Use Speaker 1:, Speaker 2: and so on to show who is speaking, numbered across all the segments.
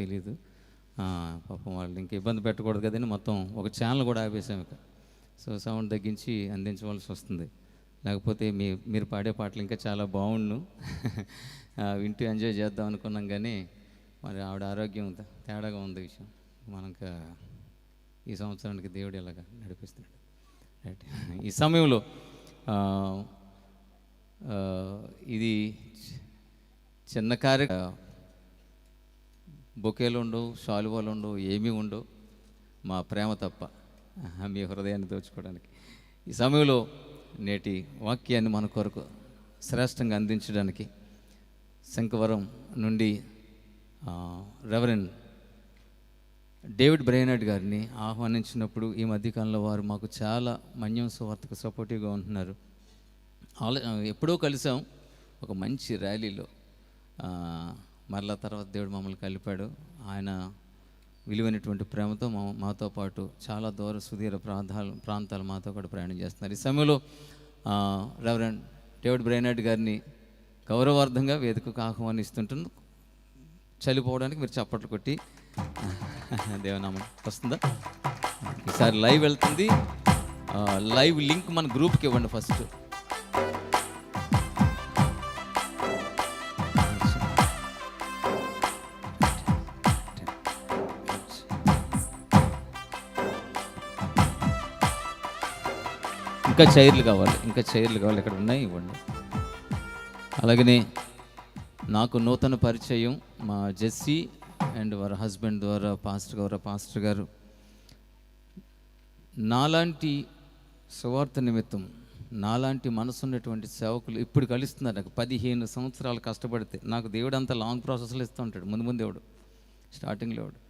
Speaker 1: తెలియదు పాపం వాళ్ళు ఇంక ఇబ్బంది పెట్టకూడదు కదని మొత్తం ఒక ఛానల్ కూడా ఆపేసాం ఇక. సో సౌండ్ తగ్గించి అందించవలసి వస్తుంది. లేకపోతే మీ మీరు పాడే పాటలు ఇంకా చాలా బాగుండు. వింటూ ఎంజాయ్ చేద్దాం అనుకున్నాం కానీ మరి ఆవిడ ఆరోగ్యం తేడాగా ఉంది విషయం. మనక ఈ సంవత్సరానికి దేవుడు ఇలాగా నడిపిస్తున్నాడు. రైట్ ఈ సమయంలో ఇది చిన్న కార్య బొకేలు ఉండవు శాలువాలు ఉండవు ఏమీ ఉండవు. మా ప్రేమ తప్ప మీ హృదయాన్ని దోచుకోవడానికి. ఈ సమయంలో నేటి వాక్యాన్ని మన కొరకు శ్రేష్టంగా అందించడానికి శంకవరం నుండి రెవరెన్ రెవరెండ్ డేవిడ్ బ్రెయినర్డ్ గారిని ఆహ్వానించినప్పుడు ఈ మధ్యకాలంలో వారు మాకు చాలా మన్యం సువార్తకు సపోర్టివ్గా ఉంటున్నారు. ఆలో ఎప్పుడో కలిసాం ఒక మంచి ర్యాలీలో. మరలా తర్వాత దేవుడు మమ్మల్ని కలిపాడు. ఆయన విలువైనటువంటి ప్రేమతో మా మాతో పాటు చాలా దూర సుదీర ప్రాంతాలు ప్రాంతాలు మాతో కూడా ప్రయాణం చేస్తున్నారు. ఈ సమయంలో రెవరెండ్ డేవిడ్ బ్రైనాడ్ గారిని గౌరవార్థంగా వేదికకు ఆహ్వానిస్తుంటున్నాను చలిపోవడానికి మీరు చప్పట్లు కొట్టి దేవనామం వస్తుందా? ఈసారి లైవ్ వెళ్తుంది. లైవ్ లింక్ మన గ్రూప్కి ఇవ్వండి ఫస్ట్. ఇంకా చైర్లు కావాలి ఇంకా చైర్లు కావాలి ఇక్కడ ఉన్నాయి ఇవ్వండి. అలాగనే నాకు నూతన పరిచయం మా జెస్సీ అండ్ వారి హస్బెండ్ ద్వారా పాస్టర్ గారు పాస్టర్ గారు. నాలాంటి సువార్త నిమిత్తం నాలాంటి మనసు ఉన్నటువంటి సేవకులు ఇప్పుడు కలుస్తున్నారు. నాకు పదిహేను సంవత్సరాలు కష్టపడితే నాకు దేవుడు అంత లాంగ్ ప్రాసెస్లో ఇస్తూ ఉంటాడు. ముందు ముందు దేవుడు స్టార్టింగ్లో దేవుడు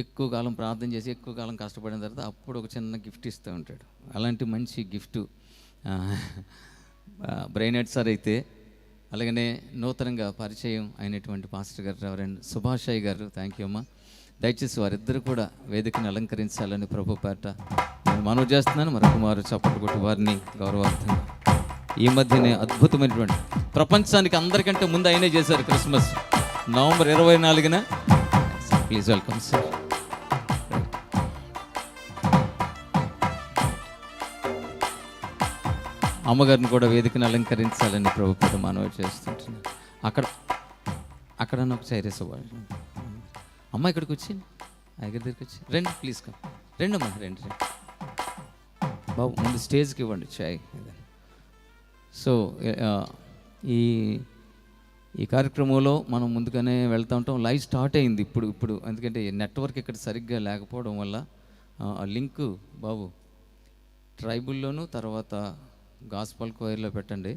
Speaker 1: ఎక్కువ కాలం ప్రార్థన చేసి ఎక్కువ కాలం కష్టపడిన తర్వాత అప్పుడు ఒక చిన్న గిఫ్ట్ ఇస్తూ ఉంటాడు. అలాంటి మంచి గిఫ్ట్. బ్రెయిన్ సార్ అయితే అలాగనే నూతనంగా పరిచయం అయినటువంటి పాస్టర్ గారు రెవరెండ్ సుభాషయ్య గారు థ్యాంక్ యూ అమ్మా. దయచేసి వారిద్దరు కూడా వేదికను అలంకరించాలని ప్రభు పేట నేను మనవి చేస్తున్నాను. మరొక మారు చప్పట్లు కొట్టి వారిని గౌరవార్థంగా. ఈ మధ్యనే అద్భుతమైనటువంటి ప్రపంచానికి అందరికంటే ముందు ఆయనే చేశారు క్రిస్మస్. నవంబర్ ఇరవై నాలుగున ప్లీజ్ వెల్కమ్ సార్ అమ్మగారిని కూడా వేదికను అలంకరించాలని ప్రభుత్వం మనవి చేస్తుంటున్నా. అక్కడ అక్కడ నాకు చైరేస్ అమ్మ ఇక్కడికి వచ్చి దగ్గర దగ్గరికి వచ్చి రండి ప్లీజ్ కమ్ రెండు అమ్మా రండి రండి. బాబు ముందు స్టేజ్కి ఇవ్వండి చాయ్. సో ఈ ఈ కార్యక్రమంలో మనం ముందుగానే వెళ్తూ ఉంటాం. లైవ్ స్టార్ట్ అయింది ఇప్పుడు ఇప్పుడు. ఎందుకంటే నెట్వర్క్ ఇక్కడ సరిగ్గా లేకపోవడం వల్ల ఆ, లింక్ బాబు ట్రైబుల్లోను తర్వాత గాస్పల్ కోయర్లో పెట్టండి.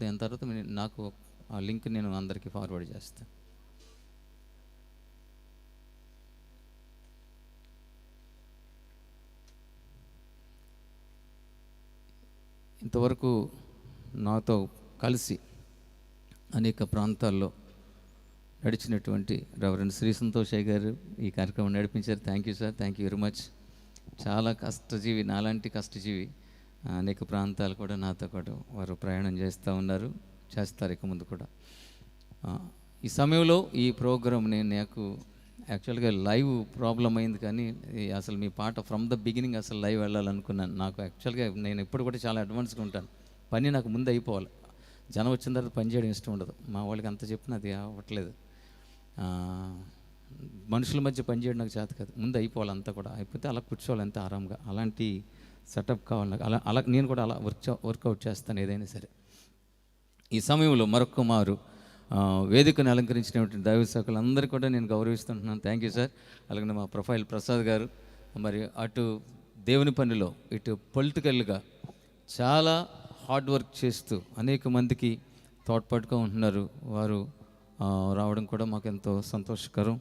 Speaker 1: దాని తర్వాత నాకు ఆ లింక్ నేను అందరికీ ఫార్వర్డ్ చేస్తాను ఇంతవరకు నాతో కలిసి అనేక ప్రాంతాల్లో నడిచినటువంటి రెవరెండ్ శ్రీ సంతోష్ గారు ఈ కార్యక్రమం నడిపించారు. Thank you sir thank you very much చాలా కష్టజీవి నాలాంటి కష్టజీవి అనేక ప్రాంతాలు కూడా నాతో కూడా వారు ప్రయాణం చేస్తూ ఉన్నారు చేస్తారు ఇక ముందు కూడా. ఈ సమయంలో ఈ ప్రోగ్రామ్ని నాకు యాక్చువల్గా లైవ్ ప్రాబ్లం అయింది కానీ అసలు మీ పాట ఫ్రమ్ ద బిగినింగ్ అసలు లైవ్ వెళ్ళాలనుకున్నాను. నాకు యాక్చువల్గా నేను ఎప్పుడు కూడా చాలా అడ్వాన్స్గా ఉంటాను. పని నాకు ముందు అయిపోవాలి. జనం వచ్చిన తర్వాత పని చేయడం ఇష్టం ఉండదు. మా వాళ్ళకి అంత చెప్పినా అది అవ్వట్లేదు. మనుషుల మధ్య పనిచేయడం నాకు చేత కాదు. ముందు అయిపోవాలి అంతా కూడా. అయిపోతే అలా కూర్చోవాలి అంత ఆరాంగా. అలాంటి సెటప్ కావాలి నాకు. అలా అలా నేను కూడా అలా వర్క్ వర్కౌట్ చేస్తాను ఏదైనా సరే. ఈ సమయంలో మరొక మారు వేదికను అలంకరించినటువంటి దైవ శాఖలందరూ కూడా నేను గౌరవిస్తుంటున్నాను. థ్యాంక్ యూ సార్ అలాగే మా ప్రొఫైల్ ప్రసాద్ గారు మరి అటు దేవుని పనిలో ఇటు పొలిటికల్గా చాలా హార్డ్ వర్క్ చేస్తూ అనేక మందికి తోడ్పాటుగా ఉంటున్నారు. వారు రావడం కూడా మాకు ఎంతో సంతోషకరం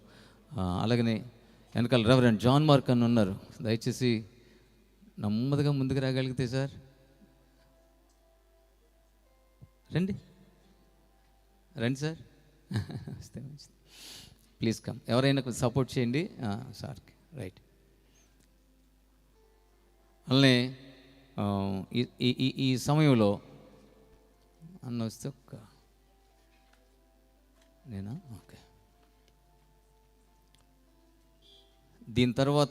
Speaker 1: అలాగనే వెనకాల రెవరెండ్ జాన్ మార్క్ అని ఉన్నారు. దయచేసి నెమ్మదిగా ముందుకు రాగలిగితే సార్? రండి. రండి సార్. వస్తే మంచిది. Please come. ఎవరైనా కొంచెం సపోర్ట్ చేయండి. సార్కి. రైట్. అలానే ఈ ఈ సమయంలో అన్న వస్తే ఒక్క నేనా? ఓకే. దీని తర్వాత